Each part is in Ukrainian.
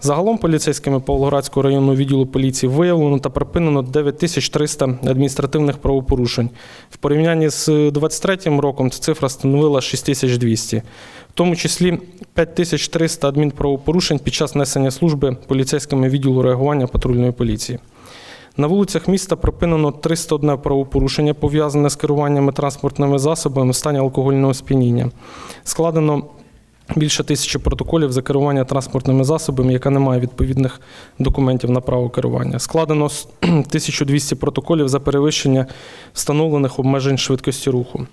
Загалом поліцейськими Павлоградського районного відділу поліції виявлено та припинено 9300 адміністративних правопорушень. В порівнянні з 2023 роком ця цифра становила 6200. В тому числі 5300 адмінправопорушень під час несення служби поліцейськими відділу реагування патрульної поліції. На вулицях міста припинено 301 правопорушення, пов'язане з керуваннями транспортними засобами в стані алкогольного сп'яніння. Складено більше тисячі протоколів за керування транспортними засобами, яка не має відповідних документів на право керування. Складено 1200 протоколів за перевищення встановлених обмежень швидкості руху.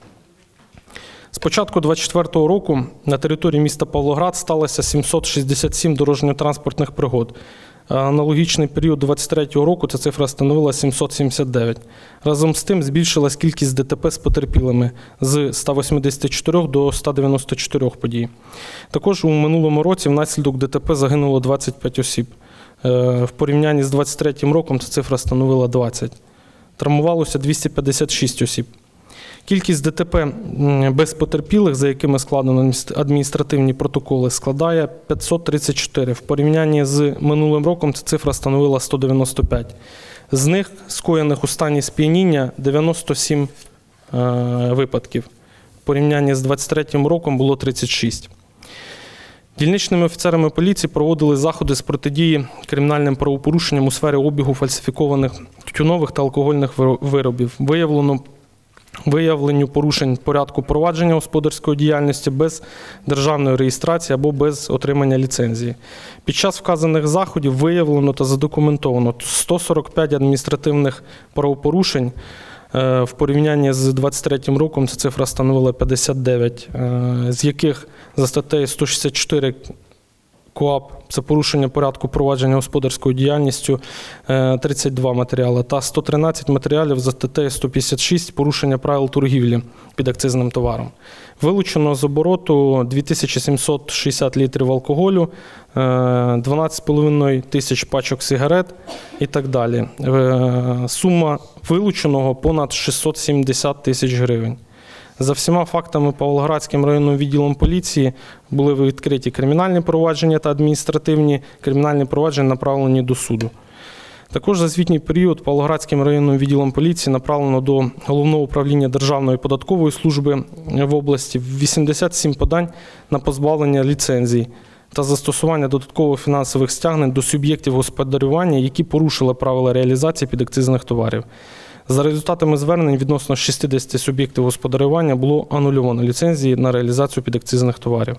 З початку 2024 року на території міста Павлоград сталося 767 дорожньо-транспортних пригод. А Аналогічний період 2023 року ця цифра становила 779. Разом з тим збільшилась кількість ДТП з потерпілими з 184 до 194 подій. Також у минулому році внаслідок ДТП загинуло 25 осіб. Е, В порівнянні з 2023 роком ця цифра становила 20. Травмувалося 256 осіб. Кількість ДТП без потерпілих, за якими складено адміністративні протоколи, складає 534. В порівнянні з минулим роком ця цифра становила 195. З них скоєних у стані сп'яніння 97 е, випадків. В порівнянні з 23 роком було 36. Дільничними офіцерами поліції проводили заходи з протидії кримінальним правопорушенням у сфері обігу фальсифікованих тютюнових та алкогольних виробів. Виявлено виявленню порушень порядку провадження господарської діяльності без державної реєстрації або без отримання ліцензії. Під час вказаних заходів виявлено та задокументовано 145 адміністративних правопорушень. Е, В порівнянні з 23 роком ця цифра становила 59, е, з яких за статтею 164 КОАП це порушення порядку провадження господарською діяльністю е, 32 матеріали та 113 матеріалів за статтею 156 порушення правил торгівлі під акцизним товаром. Вилучено з обороту 2760 літрів алкоголю, е, 12,5 тисяч пачок сигарет і так далі. Е, Сума вилученого понад 670 тисяч гривень. За всіма фактами Павлоградським районним відділом поліції були відкриті кримінальні провадження та адміністративні кримінальні провадження направлені до суду. Також за звітній період Павлоградським районним відділом поліції направлено до головного управління Державної податкової служби в області 87 подань на позбавлення ліцензій та застосування додаткових фінансових стягнень до суб'єктів господарювання, які порушили правила реалізації підакцизних товарів. За результатами звернень відносно 60 суб'єктів господарювання було анульовано ліцензії на реалізацію підакцизних товарів.